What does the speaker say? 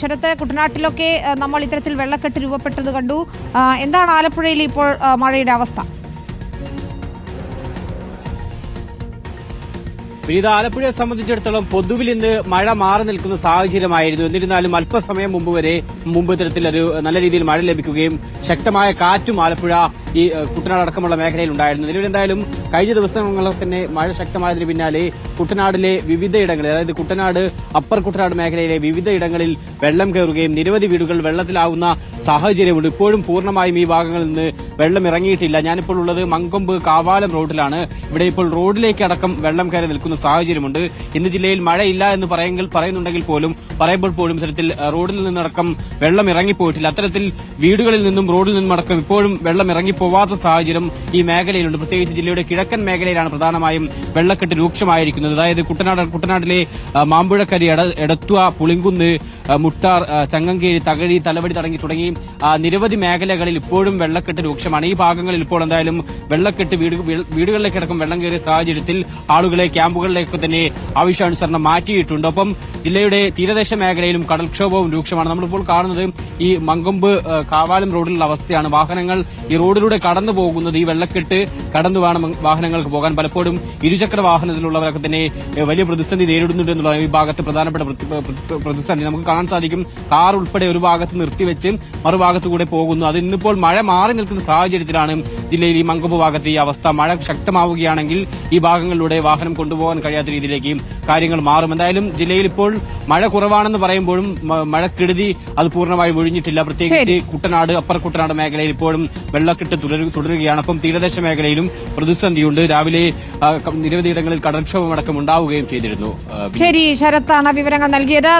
ശരത്ത് കുട്ടനാട്ടിലൊക്കെ നമ്മൾ ഇത്തരത്തിൽ വെള്ളക്കെട്ട് രൂപപ്പെട്ടത് കണ്ടു. എന്താണ് ആലപ്പുഴയിൽ ഇപ്പോൾ മഴയുടെ അവസ്ഥ? വിനീത ആലപ്പുഴയെ സംബന്ധിച്ചിടത്തോളം പൊതുവിൽ ഇന്ന് മഴ മാറി നിൽക്കുന്ന സാഹചര്യമായിരുന്നു. എന്നിരുന്നാലും അല്പസമയം മുമ്പ് വരെ മുമ്പ് ഇത്തരത്തിലൊരു നല്ല രീതിയിൽ മഴ ലഭിക്കുകയും ശക്തമായ കാറ്റും ആലപ്പുഴ ഈ കുട്ടനാട് അടക്കമുള്ള മേഖലയിൽ ഉണ്ടായിരുന്നു നിലവിൽ എന്തായാലും കഴിഞ്ഞ ദിവസങ്ങളിൽ തന്നെ മഴ ശക്തമായതിനു പിന്നാലെ കുട്ടനാടിലെ വിവിധയിടങ്ങളിൽ അതായത് കുട്ടനാട് അപ്പർ കുട്ടനാട് മേഖലയിലെ വിവിധയിടങ്ങളിൽ വെള്ളം കയറുകയും നിരവധി വീടുകൾ വെള്ളത്തിലാവുന്ന സാഹചര്യമുണ്ട്. ഇപ്പോഴും പൂർണമായും ഈ ഭാഗങ്ങളിൽ നിന്ന് വെള്ളം ഇറങ്ങിയിട്ടില്ല. ഞാനിപ്പോൾ ഉള്ളത് മങ്കൊമ്പ് കാവാലം റോഡിലാണ്. ഇവിടെ ഇപ്പോൾ റോഡിലേക്ക് അടക്കം വെള്ളം കയറി നിൽക്കുന്ന സാഹചര്യമുണ്ട്. ഇന്ന് ജില്ലയിൽ മഴയില്ല എന്ന് പറയുമെങ്കിൽ പറയുന്നുണ്ടെങ്കിൽ പോലും പറയുമ്പോൾ പോലും ഇത്തരത്തിൽ റോഡിൽ നിന്നടക്കം വെള്ളം ഇറങ്ങിപ്പോയിട്ടില്ല. അത്തരത്തിൽ വീടുകളിൽ നിന്നും റോഡിൽ നിന്നും അടക്കം ഇപ്പോഴും വെള്ളം ഇറങ്ങിപ്പോവാത്ത സാഹചര്യം ഈ മേഖലയിലുണ്ട്. പ്രത്യേകിച്ച് ജില്ലയുടെ കിഴക്കൻ മേഖലയിലാണ് പ്രധാനമായും വെള്ളക്കെട്ട് രൂക്ഷമായിരിക്കുന്നത്. അതായത് കുട്ടനാട് കുട്ടനാട്ടിലെ മാമ്പുഴക്കരി എട- എടത്വ പുളിങ്കുന്ന് മുട്ടാർ ചങ്ങങ്കേരി തകഴി തലവടി തുടങ്ങി തുടങ്ങി നിരവധി മേഖലകളിൽ ഇപ്പോഴും വെള്ളക്കെട്ട് രൂക്ഷമാണ്. ഈ ഭാഗങ്ങളിൽ ഇപ്പോൾ എന്തായാലും വെള്ളക്കെട്ട് വീടുകളിലേക്കടക്കം വെള്ളം കയറിയ സാഹചര്യത്തിൽ ആളുകളെ ക്യാമ്പുകളിലേക്ക് തന്നെ ആവശ്യാനുസരണം മാറ്റിയിട്ടുണ്ട്. ഒപ്പം ജില്ലയുടെ തീരദേശ മേഖലയിലും കടൽക്ഷോഭവും രൂക്ഷമാണ്. നമ്മളിപ്പോൾ കാണുന്നത് ഈ മങ്കൊമ്പ് കാവാലം റോഡിലുള്ള അവസ്ഥയാണ്. വാഹനങ്ങൾ ഈ റോഡിലൂടെ കടന്നു പോകുന്നത് ഈ വെള്ളക്കെട്ട് കടന്നു വേണം വാഹനങ്ങൾക്ക് പോകാൻ പലപ്പോഴും ഇരുചക്ര വാഹനത്തിലുള്ളവരൊക്കെ തന്നെ വലിയ പ്രതിസന്ധി നേരിടുന്നുണ്ട് എന്നുള്ള ഈ ഭാഗത്ത് പ്രധാനപ്പെട്ട പ്രതി- പ്ര- പ്രതിസന്ധി. നമുക്ക് കാണാൻ സാധിക്കും കാർ ഉൾപ്പെടെ ഒരു ഭാഗത്ത് നിർത്തിവെച്ച് മറുഭാഗത്തുകൂടെ പോകുന്നു. അത് ഇന്നിപ്പോൾ മഴ മാറി നിൽക്കുന്ന സാഹചര്യത്തിലാണ് ജില്ലയിൽ ഈ മങ്കൊമ്പ് ഭാഗത്ത് ഈ അവസ്ഥ. മഴ ശക്തമാവുകയാണെങ്കിൽ ഈ ഭാഗങ്ങളിലൂടെ വാഹനം കൊണ്ടുപോകാൻ കഴിയാത്ത രീതിയിലേക്ക് കാര്യങ്ങൾ മാറും. എന്തായാലും ജില്ലയിൽ ഇപ്പോൾ മഴ കുറവാണെന്ന് പറയുമ്പോഴും മഴക്കെടുതി അത് പൂർണമായും ഒഴിഞ്ഞിട്ടില്ല. പ്രത്യേകിച്ച് കുട്ടനാട് അപ്പർ കുട്ടനാട് മേഖലയിൽ ഇപ്പോഴും വെള്ളക്കെട്ട് തുടരുകയാണ്. അപ്പം തീരദേശ മേഖലയിലും പ്രതിസന്ധിയുണ്ട്. രാവിലെ നിരവധിയിടങ്ങളിൽ കടൽക്ഷോഭമടക്കം ഉണ്ടാവുകയും ചെയ്തിരുന്നു. ശരി ശരത്താണ് വിവരങ്ങൾ നൽകിയത്.